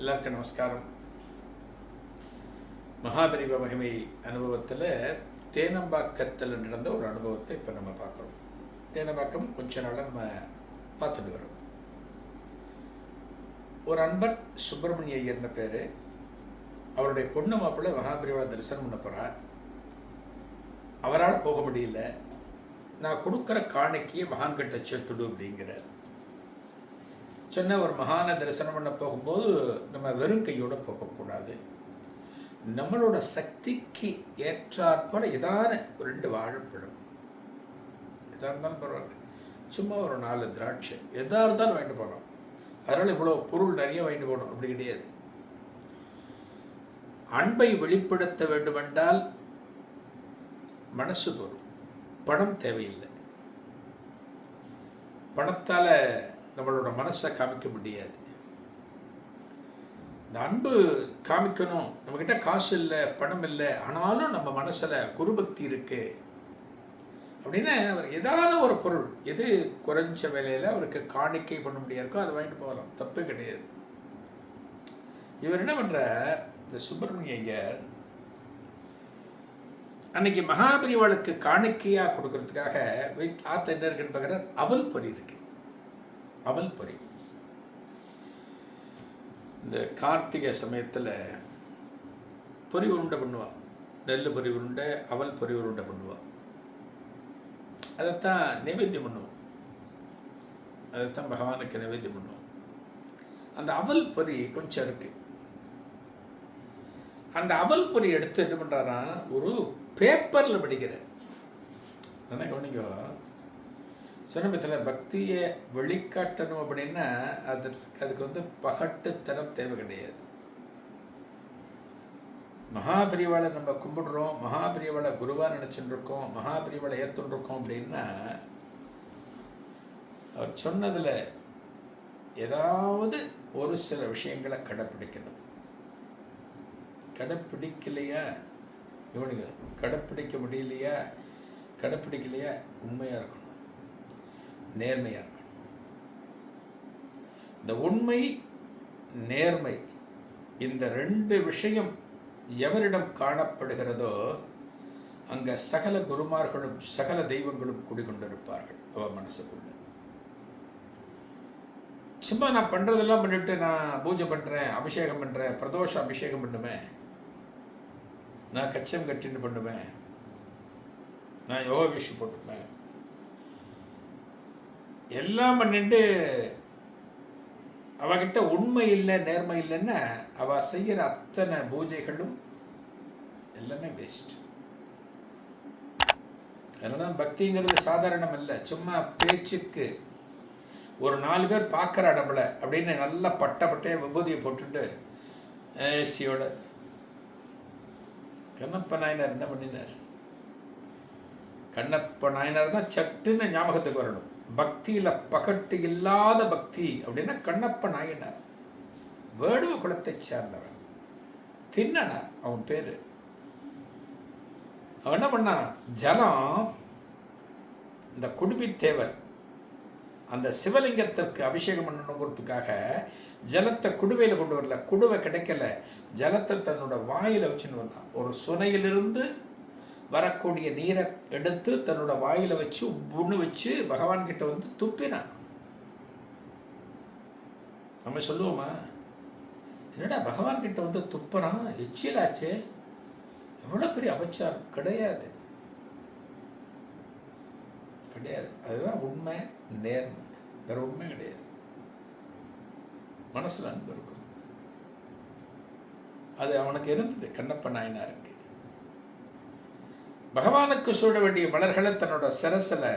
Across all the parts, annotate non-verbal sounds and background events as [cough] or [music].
எல்லாருக்கும் நமஸ்காரம். மகாபரிவ மகிமை அனுபவத்தில் தேனம்பாக்கத்தில் நடந்த ஒரு அனுபவத்தை இப்போ நம்ம பார்க்குறோம். தேனம்பாக்கம் கொஞ்ச நாளாக நம்ம பார்த்துட்டு வரோம். ஒரு அன்பர் சுப்பிரமணிய ஐயர்னு பேர். அவருடைய பொண்ணு மாப்பிள்ளை மகாபரிவா தரிசனம் பண்ண போகிறார் அவரால் போக முடியல. நான் கொடுக்குற காணிக்கையை மகான்கிட்ட சேர்த்துடு அப்படிங்கிறார். சின்ன ஒரு மகான தரிசனம் பண்ண போகும்போது நம்ம வெறும் கையோடு போகக்கூடாது. நம்மளோட சக்திக்கு ஏற்றாற்போல ஏதான ஒரு ரெண்டு வாழைப்பழம் எதாக இருந்தாலும் பரவாயில்ல. சும்மா ஒரு நாலு திராட்சை எதாக இருந்தாலும் வாங்கிட்டு போகலாம். அதனால் இவ்வளோ பொருள் நிறைய வாங்கிட்டு போகணும் அப்படி கிடையாது. அன்பை வெளிப்படுத்த வேண்டுமென்றால் மனசு பொருள் பணம் தேவையில்லை. பணத்தால் நம்மளோட மனசை காமிக்க முடியாது. இந்த அன்பு காமிக்கணும். நம்மக்கிட்ட காசு இல்லை பணம் இல்லை ஆனாலும் நம்ம மனசில் குருபக்தி இருக்கு. அப்படின்னு அவர் ஏதாவது ஒரு பொருள் எது குறைஞ்ச விலையில் அவருக்கு காணிக்கை பண்ண முடியாதுக்கோ அதை வாங்கிட்டு போகலாம். தப்பு கிடையாது. இவர் என்ன பண்ணுற இந்த சுப்பிரமணிய ஐயர் அன்னைக்கு மகாபரிவாளுக்கு காணிக்கையாக கொடுக்கறதுக்காக வீட் ஆத்த என்ன இருக்குன்னு பார்க்குற அவல் பொறி இருக்கு. அவல் பொறி. இந்த கார்த்திகை சமயத்தில் பொறி உருண்டை பண்ணுவாள் நெல் பொறி உருண்டை அவல் பொறி உருண்டை பண்ணுவாள் அதைத்தான் நைவேத்தியம் பண்ணுவோம். அதைத்தான் பகவானுக்கு நைவேத்தியம் பண்ணுவோம். அந்த அவல் பொறி கொஞ்சம் இருக்கு. அந்த அவல் பொறி எடுத்து என்ன பண்ணுறாராம் ஒரு பேப்பரில் படிக்கிறேன் என்ன கவனிக்கோ சொன்னபத்தில் பக்தியை வெளிக்காட்டணும் அப்படின்னா அது அதுக்கு வந்து பகட்டுத்தனம் தேவை கிடையாது. மகாபிரிவாளை நம்ம கும்பிடுறோம் மகாபிரிவாளை குருவாக நினச்சிட்டு இருக்கோம் மகாபிரிவாளை ஏற்றுன்னு இருக்கோம் அப்படின்னா அவர் சொன்னதில் ஏதாவது ஒரு சில விஷயங்களை கடைப்பிடிக்கணும். கடைப்பிடிக்கலையா? இவனுங்க கடைப்பிடிக்க முடியலையா? கடைப்பிடிக்கலையா? உண்மையாக இருக்கணும். நேர்மையாக இருக்கணும். இந்த உண்மை நேர்மை இந்த ரெண்டு விஷயம் எவரிடம் காணப்படுகிறதோ அங்கே சகல குருமார்களும் சகல தெய்வங்களும் குடிகொண்டிருப்பார்கள். அவ மனசுக்குள்ள சும்மா நான் பண்ணுறதெல்லாம் பண்ணிட்டு நான் பூஜை பண்ணுறேன் அபிஷேகம் பண்ணுறேன் பிரதோஷ அபிஷேகம் பண்ணுவேன் நான் கச்சம் கட்டின்னு பண்ணுவேன் நான் யோகா விஷயம் போட்டுப்பேன். எல்லாம் பண்ணிட்டு அவகிட்ட உண்மை இல்லை நேர்மை இல்லைன்னா அவ செய்கிற அத்தனை பூஜைகளும் எல்லாமே வேஸ்ட் அதனால பக்திங்கிறது சாதாரணம் இல்லை. சும்மா பேச்சுக்கு ஒரு நாலு பேர் பார்க்குற நம்மளை அப்படின்னு நல்லா பட்டப்பட்டே விபூதியை போட்டுட்டு ஏசியோட கண்ணப்ப நாயனார் என்ன பண்ணினார்? கண்ணப்ப நாயனார் தான் சட்டுன்னு ஞாபகத்துக்கு வரணும். பக்தியில் பகட்டு இல்லாத பக்தி அப்படின்னா கண்ணப்ப நாயனார். வேடுவ குலத்தை சேர்ந்தவன் தின்னனார் அவன் பேரு. அவன் என்ன பண்ணான் ஜலம் இந்த குடுபித்தேவர் அந்த சிவலிங்கத்திற்கு அபிஷேகம் பண்ணணுங்கிறதுக்காக ஜலத்தை குடுவையில் கொண்டு வரல. குடுவை கிடைக்கல. ஜலத்தை தன்னோட வாயில் வச்சுன்னு வந்தான். ஒரு சுனையிலிருந்து வரக்கூடிய நீரை எடுத்து தன்னோட வாயில வச்சு உண்ணு வச்சு பகவான் கிட்ட வந்து துப்பினான். நம்ம சொல்லுவோமா? என்னடா பகவான் கிட்ட வந்து துப்புறான்? எச்சியலாச்சே எவ்வளோ பெரிய அபச்சாரம்? கிடையாது. கிடையாது. அதுதான் உண்மை நேர்மை. வேற உண்மை கிடையாது. மனசில் அன்பு இருக்கும். அது அவனுக்கு இருந்தது. கண்ணப்ப நாயனாருக்கு. பகவானுக்கு சூட வேண்டிய மலர்களை தன்னோட சிரசில்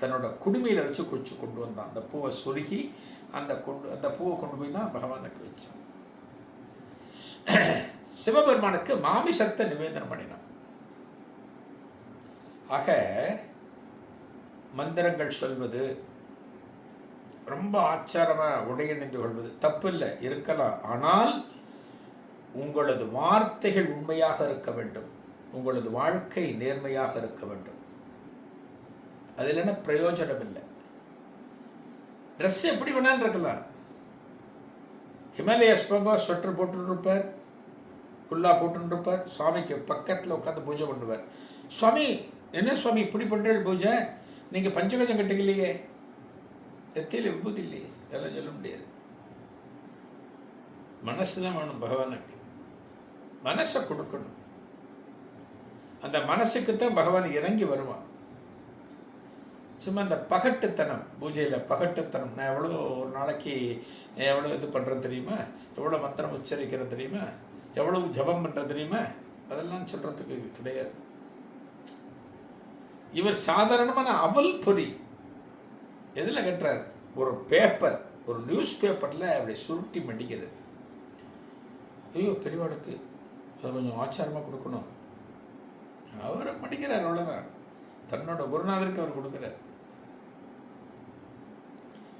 தன்னோட குடுமையில் வச்சு குளிச்சு கொண்டு வந்தான். அந்த பூவை சுருகி அந்த கொண்டு அந்த பூவை கொண்டு போய் தான் பகவானுக்கு வச்சான். [clears throat] சிவபெருமானுக்கு மாமிசத்தை நிவேதனம் பண்ணினான். ஆக மந்திரங்கள் சொல்வது ரொம்ப ஆச்சாரமாக உடையணிந்து கொள்வது தப்பு இல்லை இருக்கலாம். ஆனால் உங்களது வார்த்தைகள் உண்மையாக இருக்க வேண்டும். உங்களது வாழ்க்கை நேர்மையாக இருக்க வேண்டும். அதில் என்ன பிரயோஜனம் இல்லை. ட்ரெஸ் எப்படி வேணாலும் இருக்கலாம். ஹிமாலய ஸ்பங்கோ ஸ்வெட்டர் போட்டுருப்பார் குல்லா போட்டுருப்பார் சுவாமிக்கு பக்கத்தில் உட்காந்து பூஜை பண்ணுவார். சுவாமி என்ன சுவாமி இப்படி பண்ணுறது பூஜை? நீங்கள் பஞ்சகஜம் கட்டுக்கலையே. எத்தையில் விபூதி இல்லையே. அதெல்லாம் சொல்ல முடியாது. மனசு தான் வேணும் பகவானுக்கு. மனசை கொடுக்கணும். அந்த மனசுக்கு தான் பகவான் இறங்கி வருவான். சும்மா இந்த பகட்டுத்தனம் பூஜையில் பகட்டுத்தனம் நான் எவ்வளோ ஒரு நாளைக்கு எவ்வளோ இது பண்ணுறது தெரியுமா? எவ்வளோ மந்திரம் உச்சரிக்கிறது தெரியுமா? எவ்வளவு ஜபம் பண்ணுறது தெரியுமா? அதெல்லாம் சொல்கிறதுக்கு கிடையாது. இவர் சாதாரணமான அவல் பொறி. எதில் கட்டுறார்? ஒரு பேப்பர் ஒரு நியூஸ் பேப்பரில் அப்படி சுருட்டி மடிக்கிறது. ஐயோ பெரியவாளுக்கு அதை கொஞ்சம் ஆச்சாரமாக கொடுக்கணும். அவர் மடிக்கிறார் அவ்வளோதான் தன்னோட குருநாதருக்கு அவர் கொடுக்குறார்.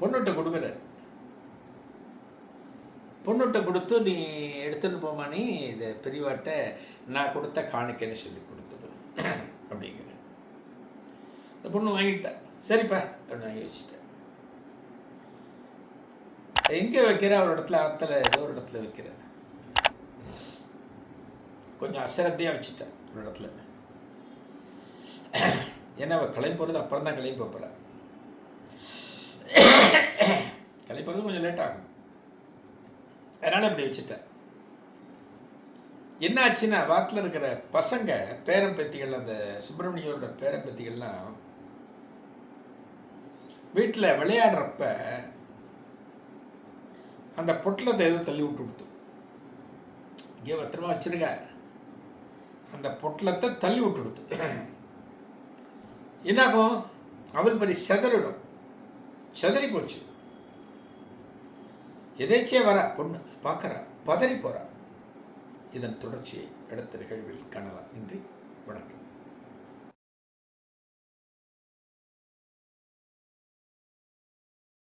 பொண்ணுகிட்ட கொடுக்குறார். பொண்ணுகிட்ட கொடுத்து நீ எடுத்துன்னு போமா நீ இதை பெரியவாட்ட நான் கொடுத்த காணிக்கன்னு சொல்லி கொடுத்துடு. அப்படிங்கிற இந்த பொண்ணு வாங்கிட்டா. சரிப்பா அப்படின்னு வாங்கி வச்சுட்டேன் எங்கே வைக்கிற? ஒரு இடத்துல ஆற்றுல ஏதோ ஒரு இடத்துல வைக்கிற. கொஞ்சம் அசிரத்தையாக வச்சுட்டேன் ஒரு இடத்துல. [clears throat] ஏன்னா அவள் கிளம்பி போகிறது அப்புறம் தான் கிளம்பி போகிறா [clears throat] கிளம்பி போகிறது கொஞ்சம் லேட் ஆகும். அதனால் இப்படி வச்சுட்டேன் என்ன ஆச்சுன்னா இருக்கிற பசங்க பேரம்பத்திகள் அந்த சுப்பிரமணியோட பேரம்பத்திகள்லாம் வீட்டில் விளையாடுறப்ப அந்த பொட்டலத்தை எதோ தள்ளி விட்டு கொடுத்து. இங்கே பத்திரமா வச்சிருக்க. அந்த பொட்டலத்தை தள்ளி விட்டு கொடுத்து. [clears throat] என்னாகும்? அவள் படி செதறிடும். செதறி போச்சு எதேச்சே வர பொண்ணு. பார்க்குற பதறி போகிறா இதன் தொடர்ச்சியை அடுத்த நிகழ்வில் காணலாம். நன்றி. வணக்கம்.